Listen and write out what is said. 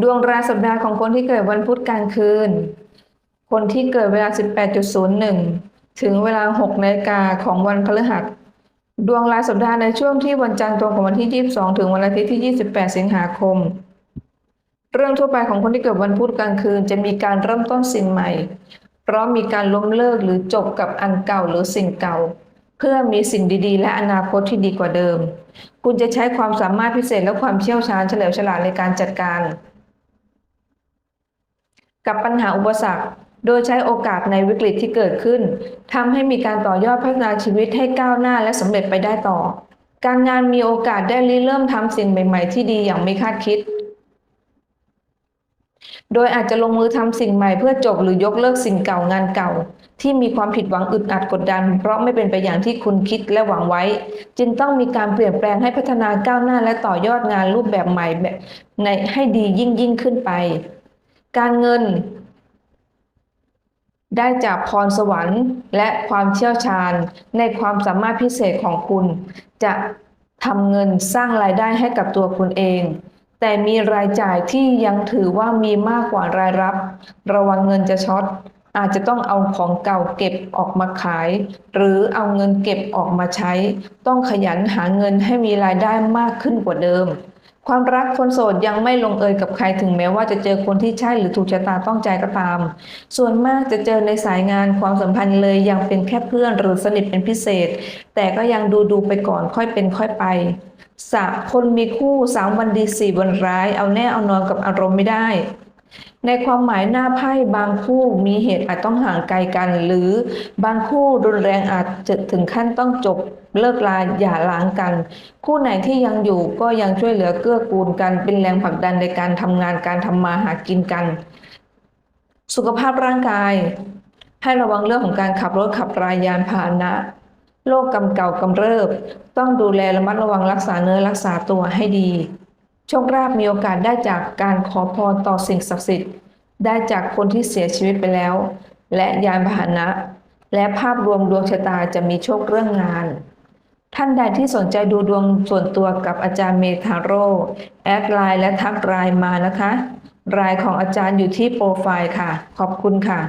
ดวงรายสัปดาห์ของคนที่เกิดวันพุธกลางคืน คนที่เกิดเวลา 18.01 ถึงเวลา6นาฬิกาของวันพฤหัส ดวงรายสัปดาห์ในช่วงที่วันจันทร์ตรงกับวันที่ 22 ถึงวันอาทิตย์ที่ 28 สิงหาคม เรื่องทั่วไปของคนที่เกิดวันพุธกลางคืน จะมีการเริ่มต้นสิ่งใหม่ เพราะมีการล้มเลิกหรือจบกับอันเก่าหรือสิ่งเก่า เพื่อมีสิ่งดีๆ และอนาคตที่ดีกว่าเดิม คุณจะใช้ความสามารถพิเศษและความเชี่ยวชาญเฉลียวฉลาดในการจัดการ กับปัญหาอุปสรรค โดยใช้โอกาสในวิกฤตที่เกิดขึ้นทำให้มีการต่อยอดพัฒนาชีวิตให้ก้าวหน้าและสำเร็จไปได้ต่อ การงานมีโอกาสได้ริเริ่มทำสิ่งใหม่ ๆ ที่ดีอย่างไม่คาดคิด โดยอาจจะลงมือทำสิ่งใหม่เพื่อจบหรือยกเลิกสิ่งเก่างานเก่า ที่มีความผิดหวังอึดอัดกดดัน เพราะไม่เป็นไปอย่างที่คุณคิดและหวังไว้ จึงต้องมีการเปลี่ยนแปลงให้พัฒนาก้าวหน้าและต่อยอดงานรูปแบบใหม่ในให้ดียิ่งยิ่งขึ้นไป การเงิน ได้จากพรสวรรค์และความเชี่ยวชาญในความสามารถพิเศษของคุณ จะทำเงินสร้างรายได้ให้กับตัวคุณเอง แต่มีรายจ่ายที่ยังถือว่ามีมากกว่ารายรับ ระวังเงินจะช็อตอาจจะต้องเอาของเก่าเก็บออกมาขาย หรือเอาเงินเก็บออกมาใช้ ต้องขยันหาเงินให้มีรายได้มากขึ้นกว่าเดิม ความรักคนโสดยังไม่ลงเอยกับใครถึงแม้ว่าจะเจอคนที่ใช่หรือถูกชะตาต้องใจก็ตาม ส่วนมากจะเจอในสายงานความสัมพันธ์เลยยังเป็นแค่เพื่อนหรือสนิทเป็นพิเศษ แต่ก็ยังดูดูไปก่อนค่อยเป็นค่อยไปสะคนมีคู่สามวันดีสี่วันร้าย เอาแน่เอานอนกับอารมณ์ไม่ได้ ในความหมายหน้าไพ่บางคู่มีเหตุอาจต้องห่างไกลกัน หรือบางคู่รุนแรงอาจจะถึงขั้นต้องจบเลิกลาอย่าล้างกัน คู่ไหนที่ยังอยู่ก็ยังช่วยเหลือเกื้อกูลกัน เป็นแรงผลักดันในการทำงานการทำมาหากินกัน สุขภาพร่างกาย ให้ระวังเรื่องของการขับรถขับรายยานพาหนะโรคกำเก่ากำเริบ ต้องดูแลระมัดระวังรักษาเนื้อรักษาตัวให้ดี โชคลาภมีโอกาสได้จากการขอพรต่อสิ่งศักดิ์สิทธิ์ ได้จากคนที่เสียชีวิตไปแล้ว และยานพาหนะ และภาพรวมดวงชะตาจะมีโชคเรื่องงาน ท่านใดที่สนใจดูดวงส่วนตัวกับอาจารย์เมทาโร่แอดไลน์และทักไลน์มานะคะรายของอาจารย์อยู่ที่โปรไฟล์ค่ะ ขอบคุณค่ะ